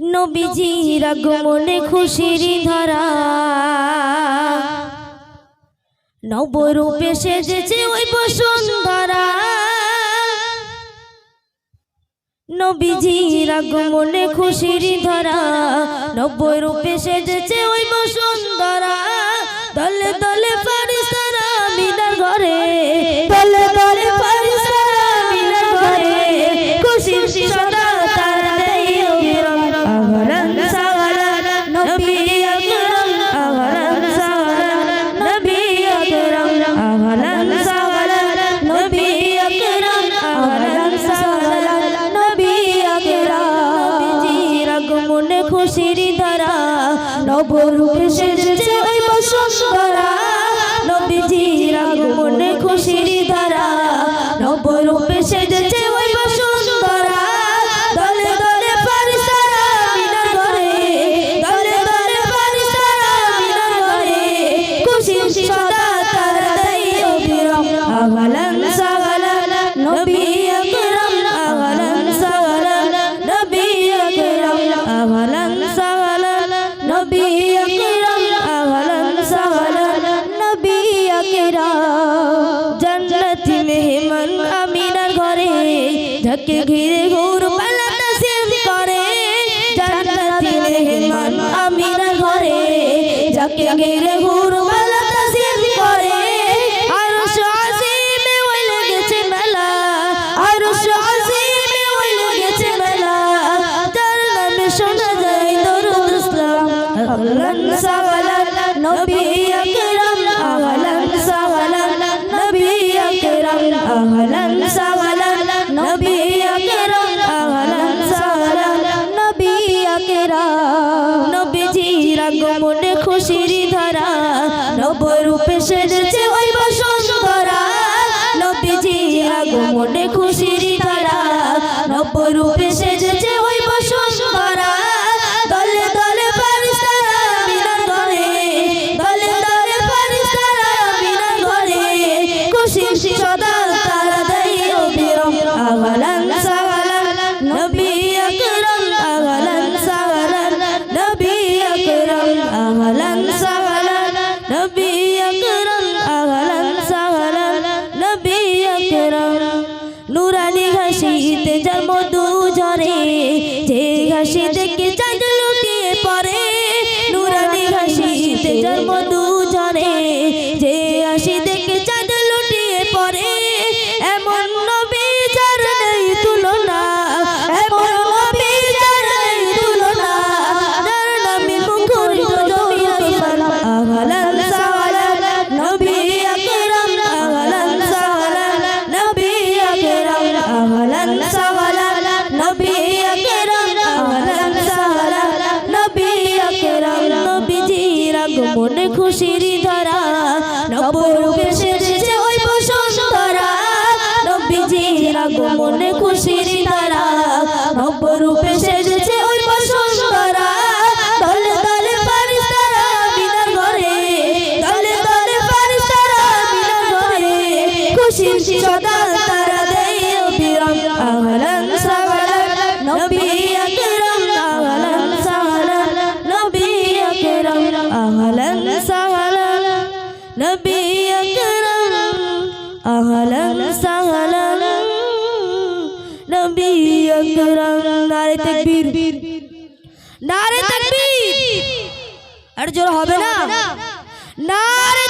নবীজির আগমনে খুশির ধরা। নবরূপে সেজেছে ওই বসুন্ধরা। নবীজির আগমনে খুশির ধরা। নবরূপে সেজেছে ওই বসুন্ধরা। দলে দলে ধরা নবরূপে সেজেছে ওই বসুন্ধরা নবীজির খুশির ধরা নবী আকরাম, আহলান সাহলান, নবী আকরাম। জান্নাতি মেহমান আমিনার ঘরে ঝকে ঘিরে গৌর পালাটা সেভ করে। জান্নাতি মেহমান আমিনার ঘরে ঝকে ঘিরে নবী আকরাম, আহলান সাহলান নবী আকরাম, আহলান সাহলান নবী আকরাম, আহলান সাহলান নবী আকরাম। নবীজির আগমনে খুশির ধরা, নবরূপে সেজেছে নবী আগমনে খুশির ধরা নবরূপে সেজেছে ওই বসুন্ধরা নবীজির আগমনে খুশির ধরা নবরূপে সেজেছে ওই ঘরে ঘরে, খুশির সদা নবী আকরাম, আহলান সাহলান। নবী আকরাম, নারে তাকবীর। নারে তাকবীর। আর জোর হবে না? নারে